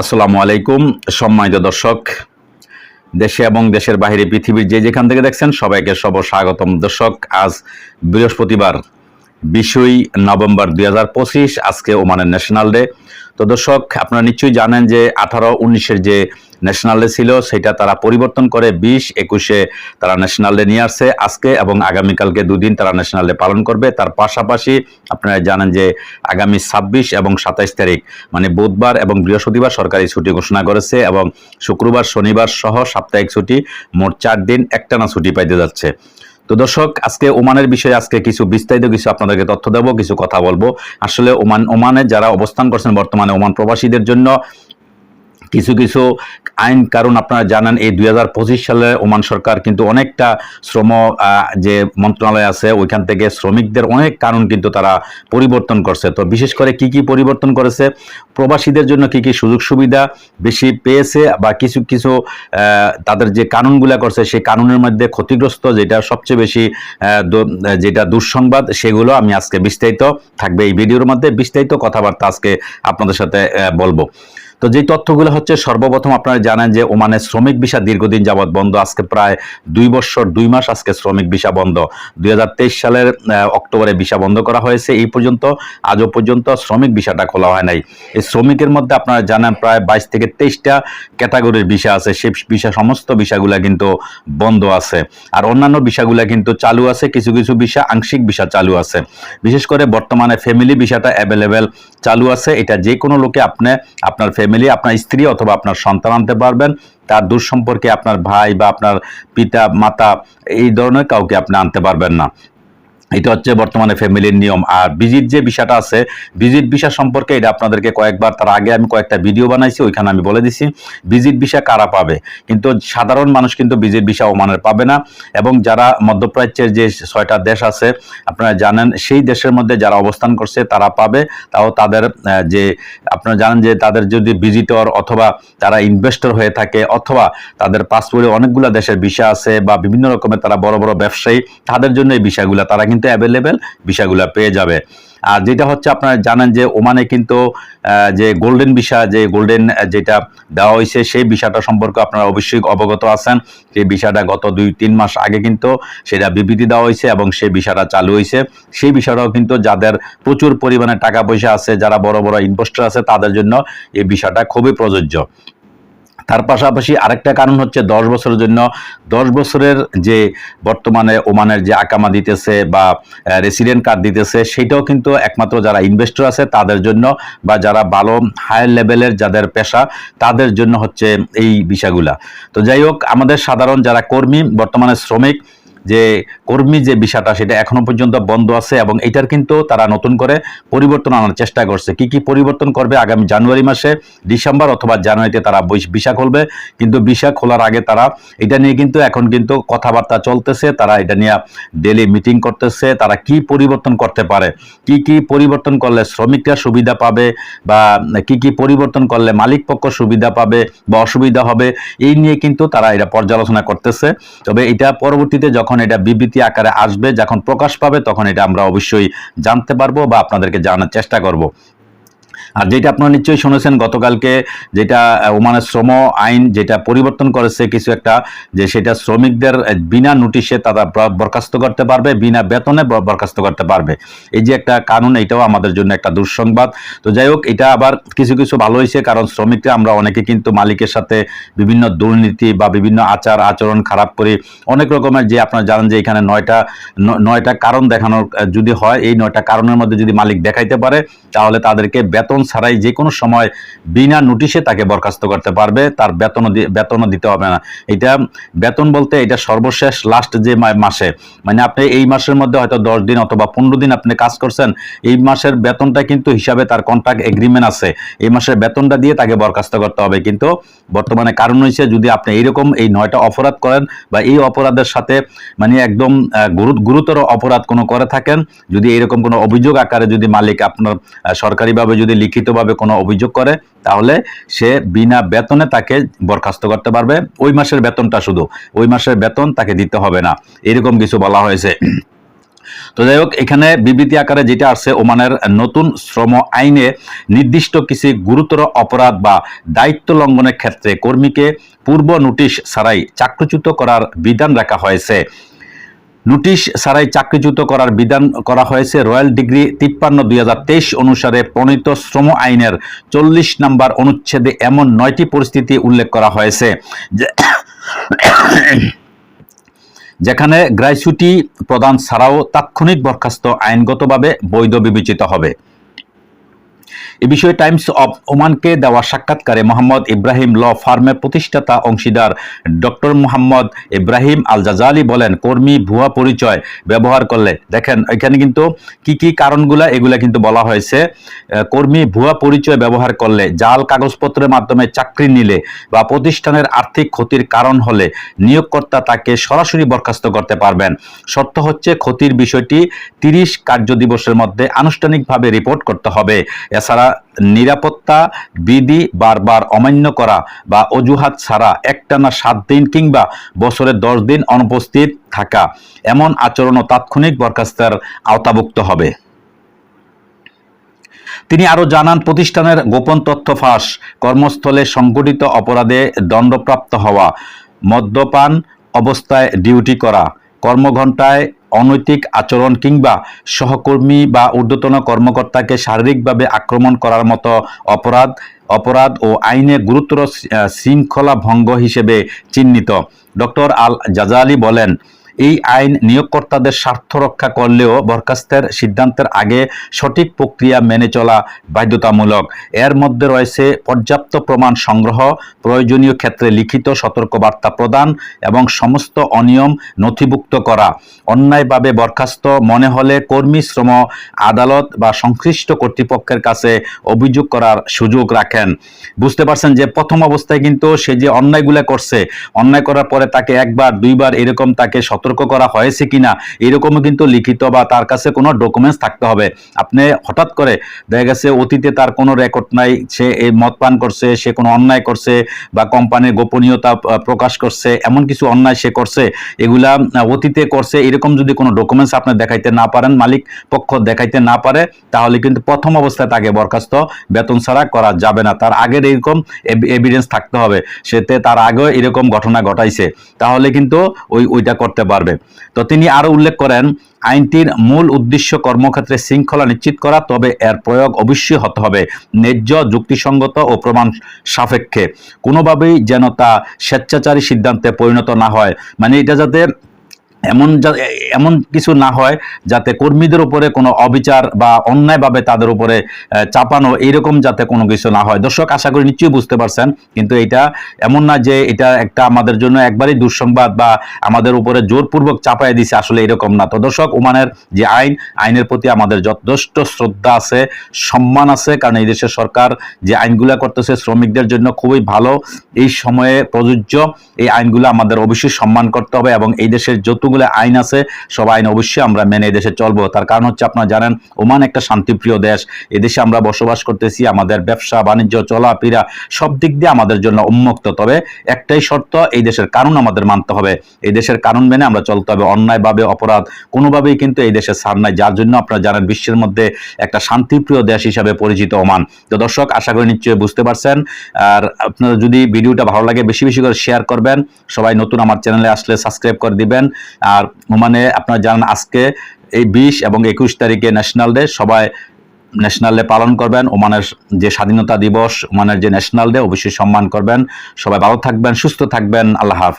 আসসালামু আলাইকুম, সম্মানিত দর্শক। দেশে এবং দেশের বাহিরে পৃথিবীর যে যেখান থেকে দেখছেন সবাইকে সব স্বাগতম দর্শক, আজ বৃহস্পতিবার, বিশই নভেম্বর দুই হাজার পঁচিশ, আজকে ওমানের ন্যাশনাল ডে। তো দর্শক, আপনারা নিশ্চয়ই জানেন যে আঠারো উনিশের যে ন্যাশনাল ছিল, সেটা তারা পরিবর্তন করে বিশ একুশে তারা ন্যাশনাল নিয়ে আসছে আজকে এবং আগামীকালকে দুদিন তারা ন্যাশনাল পালন করবে। তার পাশাপাশি আপনারা জানেন যে আগামী ছাব্বিশ এবং সাতাইশ তারিখ মানে বুধবার এবং বৃহস্পতিবার সরকারি ছুটি ঘোষণা করেছে এবং শুক্রবার, শনিবার সহ সাপ্তাহিক ছুটি, মোট চার দিন একটানা ছুটি পাইতে যাচ্ছে। তো দর্শক, আজকে ওমানের বিষয়ে আজকে কিছু বিস্তারিত কিছু আপনাদেরকে তথ্য দেবো, কিছু কথা বলব। আসলে ওমান, ওমানে যারা অবস্থান করছেন বর্তমানে ওমান প্রবাসীদের জন্য কিছু কিছু আইন কারণ আপনারা জানেন, এই দু হাজার পঁচিশ সালে ওমান সরকার কিন্তু অনেকটা শ্রম যে মন্ত্রণালয় আছে, ওইখান থেকে শ্রমিকদের অনেক কারণ কিন্তু তারা পরিবর্তন করছে। তো বিশেষ করে কি কি পরিবর্তন করেছে? প্রবাসীদের জন্য কি কি সুযোগ সুবিধা বেশি পেয়েছে বা কিছু কিছু তাদের যে কানুনগুলা করছে, সেই কানুনের মধ্যে ক্ষতিগ্রস্ত যেটা সবচেয়ে বেশি যেটা দুঃসংবাদ, সেগুলো আমি আজকে বিস্তারিত থাকবে এই ভিডিওর মধ্যে বিস্তারিত কথাবার্তা আজকে আপনাদের সাথে বলব। তো যে তথ্যগুলো হচ্ছে সর্বপ্রথম আপনারা জানেন যে ওমানের শ্রমিক ভিসা দীর্ঘদিন যাবৎ বন্ধ। আজকে প্রায় দুই বছর, দুই মাস আজকে শ্রমিক ভিসা বন্ধ। দুই হাজার তেইশ সালের অক্টোবরে ভিসা বন্ধ করা হয়েছে। এই পর্যন্ত, আজও পর্যন্ত শ্রমিক ভিসাটা খোলা হয় নাই। এই শ্রমিকের মধ্যে আপনারা জানেন প্রায় বাইশ থেকে তেইশটা ক্যাটাগরির ভিসা আছে। সেই ভিসা, সমস্ত ভিসাগুলা কিন্তু বন্ধ আছে। আর অন্যান্য ভিসাগুলা কিন্তু চালু আছে। কিছু কিছু ভিসা আংশিক ভিসা চালু আছে। বিশেষ করে বর্তমানে ফ্যামিলি ভিসাটা অ্যাভেলেবেল চালু আছে। এটা যে কোনো লোকে আপনি আপনার ফ্যামিলি আপনার স্ত্রী অথবা আপনার সন্তান আনতে পারবেন। তার দূর সম্পর্কে আপনার ভাই বা আপনার পিতা, মাতা, এই ধরনের কাউকে আপনি আনতে পারবেন না। এটা হচ্ছে বর্তমানে ফ্যামিলির নিয়ম। আর ভিজিট যে বিষয়টা আছে ভিজিট ভিসা সম্পর্কে এটা আপনাদেরকে কয়েকবার, তার আগে আমি কয়েকটা ভিডিও বানাইছি, ওইখানে আমি বলে দিছি ভিজিট ভিসা কারা পাবে? কিন্তু সাধারণ মানুষ কিন্তু ভিজিট ভিসা ওমানের পাবে না। এবং যারা মধ্যপ্রাচ্যের যে ছয়টা দেশ আছে, আপনারা জানেন, সেই দেশের মধ্যে যারা অবস্থান করছে, তারা পাবে। তাও তাদের যে আপনারা জানেন যে তাদের যদি ভিজিটর অথবা তারা ইনভেস্টর হয়ে থাকে, অথবা তাদের পাসপোর্টে অনেকগুলো দেশের ভিসা আছে বা বিভিন্ন রকমের তারা বড় বড় ব্যবসায়ী, তাদের জন্য এই বিষয়গুলো তারা কিন্তু অ্যাভেলেবেল বিষয়গুলো পেয়ে যাবে। আর যেটা হচ্ছে আপনারা জানেন যে ওমানে কিন্তু যে গোল্ডেন ভিসা, যে গোল্ডেন যেটা দেওয়া হয়েছে, সেই বিষয়টা সম্পর্কে আপনারা অবশ্যই অবগত আছেন। সেই বিষয়টা গত দুই, তিন মাস আগে কিন্তু সেটা বিবৃতি দেওয়া হয়েছে এবং সেই বিষয়টা চালু হয়েছে। সেই বিষয়টাও কিন্তু যাদের প্রচুর পরিমাণে টাকা পয়সা আছে, যারা বড় বড় ইনভেস্টর আছে, তাদের জন্য এই বিষয়টা খুবই প্রযোজ্য। তার পাশাপাশি আরেকটা কারণ হচ্ছে দশ বছরের জন্য, দশ বছরের যে বর্তমানে ওমানের যে আকামা দিতেছে বা রেসিডেন্ট কার্ড দিতেছে, সেটাও কিন্তু একমাত্র যারা ইনভেস্টর আছে তাদের জন্য বা যারা ভালো হায়ার লেভেলের যাদের পেশা তাদের জন্য হচ্ছে এই বিষয়গুলা। তো যাই হোক, আমাদের সাধারণ যারা কর্মী, বর্তমানে শ্রমিক যে কর্মী যে বিষয়টা সেটা এখনও পর্যন্ত বন্ধ আছে এবং এটার কিন্তু তারা নতুন করে পরিবর্তন আনার চেষ্টা করছে। কি কি পরিবর্তন করবে আগামী জানুয়ারি মাসে, ডিসেম্বর অথবা জানুয়ারিতে তারা ভিসা খুলবে, কিন্তু ভিসা খোলার আগে তারা এটা নিয়ে কিন্তু এখন কিন্তু কথাবার্তা চলতেছে, তারা এটা নিয়ে ডেলি মিটিং করতেছে, তারা কি পরিবর্তন করতে পারে? কি কি পরিবর্তন করলে শ্রমিকরা সুবিধা পাবে বা কি কি পরিবর্তন করলে মালিক পক্ষ সুবিধা পাবে বা অসুবিধা হবে, এই নিয়ে কিন্তু তারা এটা পর্যালোচনা করতেছে। তবে এটা পরবর্তীতে যখন এটা বিবৃতি আকারে আসবে, যখন প্রকাশ পাবে, তখন এটা আমরা অবশ্যই জানতে পারব বা আপনাদেরকে জানার চেষ্টা করব। আর যেটা আপনারা নিশ্চয়ই শুনেছেন, গতকালকে যেটা ওমানের শ্রম আইন যেটা পরিবর্তন করেছে কিছু একটা যে সেটা শ্রমিকদের বিনা নোটিশে তারা বরখাস্ত করতে পারবে, বিনা বেতনে বরখাস্ত করতে পারবে। এই যে একটা কানুন এটাও আমাদের জন্য একটা দুঃসংবাদ। তো যাই হোক, এটা আবার কিছু কিছু ভালো হয়েছে, কারণ শ্রমিকরা আমরা অনেকে কিন্তু মালিকের সাথে বিভিন্ন দুর্নীতি বা বিভিন্ন আচার আচরণ খারাপ করি। অনেক রকমের যে আপনারা জানেন যে এখানে নয়টা নয়টা কারণ দেখানোর যদি হয়, এই নয়টা কারণের মধ্যে যদি মালিক দেখাইতে পারে, তাহলে তাদেরকে বেতন ছাড়াই যে কোনো সময় বিনা নোটিশে তাকে বরখাস্ত করতে পারবে, তার বেতনও বেতনও দিতে হবে না। এটা বেতন বলতে এটা সর্বশেষ লাস্ট যে মাসে। মানে আপনি এই মাসের মধ্যে হয়তো দশ দিন অথবা পনেরো দিন আপনি কাজ করছেন, এই মাসের বেতনটা কিন্তু হিসাবে তার কন্ট্রাক্ট এগ্রিমেন্ট আছে। এই মাসের বেতনটা দিয়ে তাকে বরখাস্ত করতে হবে। কিন্তু বর্তমানে কারণ হয়েছে যদি আপনি এইরকম এই নয়টা অপরাধ করেন বা এই অপরাধের সাথে মানে একদম গুরুতর অপরাধ কোনো করে থাকেন, যদি এরকম কোনো অভিযোগ আকারে যদি মালিক আপনার সরকারিভাবে যদি লিখিতভাবে কোনো অভিযোগ করে, তাহলে সে বিনা বেতনে তাকে বরখাস্ত করতে পারবে। ওই মাসের বেতনটা শুধু, ওই মাসের বেতন তাকে দিতে হবে না। এরকম কিছু বলা হয়েছে। তো যাই হোক, এখানে বিবৃতি আকারে যেটা আছে ওমানের নতুন শ্রম আইনে নির্দিষ্ট কিছু গুরুতর অপরাধ বা দায়িত্ব লঙ্ঘনের ক্ষেত্রে কর্মীকে পূর্ব নোটিশ ছাড়াই চাকরিচ্যুত করার বিধান রাখা হয়েছে। নোটিশ ছাড়াই চাকরিচ্যুত করার বিধান করা হয়েছে। রয়্যাল ডিগ্রি তিপ্পান্ন দুই অনুসারে প্রণীত শ্রম আইনের চল্লিশ নম্বর অনুচ্ছেদে এমন নয়টি পরিস্থিতি উল্লেখ করা হয়েছে। যেখানে গ্রাইসুটি প্রদান ছাড়াও তাৎক্ষণিক বরখাস্ত আইনগতভাবে বৈধ বিবেচিত হবে। এ বিষয়ে টাইমস অব ওমানকে দেওয়া সাক্ষাৎকারে মোহাম্মদ ইব্রাহিম ল ফার্মের প্রতিষ্ঠাতা অংশীদার doctor Mohammad Ibrahim Al Jazali বলেন, কর্মী ভুয়া পরিচয় ব্যবহার করলে। দেখেন, এখানে কিন্তু কি কি কারণগুলা, এগুলা কিন্তু বলা হয়েছে। কর্মী ভুয়া পরিচয় ব্যবহার করলে, জাল কাগজপত্রের মাধ্যমে চাকরি নিলে বা প্রতিষ্ঠানের আর্থিক ক্ষতির কারণ হলে নিয়োগকর্তা তাকে সরাসরি বরখাস্ত করতে পারবেন। শর্ত হচ্ছে ক্ষতির বিষয়টি তিরিশ কার্য দিবসের মধ্যে আনুষ্ঠানিকভাবে রিপোর্ট করতে হবে। এছাড়া নিরাপত্তা বিধি বারবার অমান্য করা বা অজুহাত ছাড়া একটানা সাত দিন কিংবা বছরে দশ দিন অনুপস্থিত থাকা এমন আচরণ তাৎক্ষণিক বরখাস্তের আওতাভুক্ত হবে। তিনি আরও জানান, প্রতিষ্ঠানের গোপন তথ্য ফাঁস, কর্মস্থলে সংগঠিত অপরাধে দণ্ডপ্রাপ্ত হওয়া, মদ্যপান অবস্থায় ডিউটি করা, কর্মঘণ্টায় অনৈতিক আচরণ কিংবা সহকর্মী বা ঊর্ধ্বতন কর্মকর্তাকে শারীরিকভাবে আক্রমণ করার মতো অপরাধ অপরাধ ও আইনে গুরুতর শৃঙ্খলা ভঙ্গ হিসেবে চিহ্নিত। ডক্টর আল জাজালি বলেন এই আইন নিয়োগকর্তাদের স্বার্থ রক্ষা করলেও বরখাস্তের সিদ্ধান্তের আগে সঠিক প্রক্রিয়া মেনে চলা বাধ্যতামূলক। এর মধ্যে রয়েছে পর্যাপ্ত প্রমাণ সংগ্রহ, প্রয়োজনীয় ক্ষেত্রে লিখিত সতর্কবার্তা প্রদান এবং সমস্ত অনিয়ম নথিভুক্ত করা। অন্যায়ভাবে বরখাস্ত মনে হলে কর্মী শ্রম, আদালত বা সংশ্লিষ্ট কর্তৃপক্ষের কাছে অভিযোগ করার সুযোগ রাখেন। বুঝতে পারছেন যে প্রথম অবস্থায় কিন্তু সে যে অন্যায়গুলো করছে, অন্যায় করার পরে তাকে একবার, দুইবার এরকম তাকে সতর্ক করা হয়েছে কিনা, এরকমও কিন্তু লিখিত বা তার কাছে কোনো ডকুমেন্টস থাকতে হবে। আপনি হঠাৎ করে দেখা গেছে অতীতে তার কোনো রেকর্ড নাই, সে এই মদ পান করছে, সে কোনো অন্যায় করছে বা কোম্পানির গোপনীয়তা প্রকাশ করছে, এমন কিছু অন্যায় সে করছে, এগুলা অতীতে করছে, এরকম যদি কোনো ডকুমেন্টস আপনি দেখাইতে না পারেন, মালিক পক্ষ দেখাইতে না পারে, তাহলে কিন্তু প্রথম অবস্থায় তাকে বরখাস্ত, বেতন ছাড়া করা যাবে না। তার আগের এরকম এভিডেন্স থাকতে হবে, সেতে তার আগেও এরকম ঘটনা ঘটাইছে। তাহলে কিন্তু ওই ওইটা করতে পারবে তো তিনি আরও উল্লেখ করেন, আইনটির মূল উদ্দেশ্য কর্মক্ষেত্রে শৃঙ্খলা নিশ্চিত করা, তবে এর প্রয়োগ অবশ্যই হতে হবে ন্যায্য, যুক্তিসঙ্গত ও প্রমাণ সাপেক্ষে। কোনোভাবেই যেন তা স্বেচ্ছাচারী সিদ্ধান্তে পরিণত না হয়। মানে এটা যাতে এমন এমন কিছু না হয় যাতে কর্মীদের উপরে কোনো অবিচার বা অন্যায়ভাবে তাদের উপরে চাপানো এইরকম যাতে কোনো কিছু না হয়। দর্শক, আশা করি নিশ্চয়ই বুঝতে পারছেন, কিন্তু এটা এমন না যে এটা একটা আমাদের জন্য একবারই দুঃসংবাদ বা আমাদের উপরে জোরপূর্বক চাপাই দিছে আসলে এরকম না। তো দর্শক, ওমানের যে আইন, আইনের প্রতি আমাদের যথেষ্ট শ্রদ্ধা আছে, সম্মান আছে, কারণ এই দেশের সরকার যে আইনগুলা করতেছে শ্রমিকদের জন্য খুবই ভালো। এই সময়ে প্রযোজ্য এই আইনগুলো আমাদের অবশ্যই সম্মান করতে হবে এবং এই দেশের যতগুলো আইন আছে, সব আইন অবশ্যই আমরা মেনে দেশে চলবো। তার কারণ হচ্ছে আপনারা জানেন, ওমান একটা শান্তিপ্রিয় দেশ। এদেশে আমরা বসবাস করতেছি, আমাদের ব্যবসা, বাণিজ্য, চলাফেরা, সব দিক দিয়ে আমাদের জন্য উন্মুক্ত। তবে একটাই শর্ত, এই দেশের কারণ আমাদের মানতে হবে। এই দেশের কারণ মেনে আমরা চলতে হবে। অন্যায়ভাবে অপরাধ কোনোভাবেই কিন্তু এই দেশে ছাড় নাই। যার জন্য আপনারা জানেন, বিশ্বের মধ্যে একটা শান্তিপ্রিয় দেশ হিসাবে পরিচিত ওমান। তো দর্শক, আশা করি নিশ্চয়ই বুঝতে পারছেন। আর আপনারা যদি ভিডিওটা ভালো লাগে, বেশি বেশি করে শেয়ার করবেন। সবাই নতুন আমার চ্যানেলে আসলে সাবস্ক্রাইব করে দিবেন। আর মানে আপনারা জানেন আজকে এই বিশ এবং একুশ তারিখে ন্যাশনাল ডে, সবাই ন্যাশনাল ডে পালন করবেন। ওমানের যে স্বাধীনতা দিবস, ওমানের যে ন্যাশনাল ডে, অবশ্যই সম্মান করবেন। সবাই ভালো থাকবেন, সুস্থ থাকবেন। আল্লাহ হাফেজ।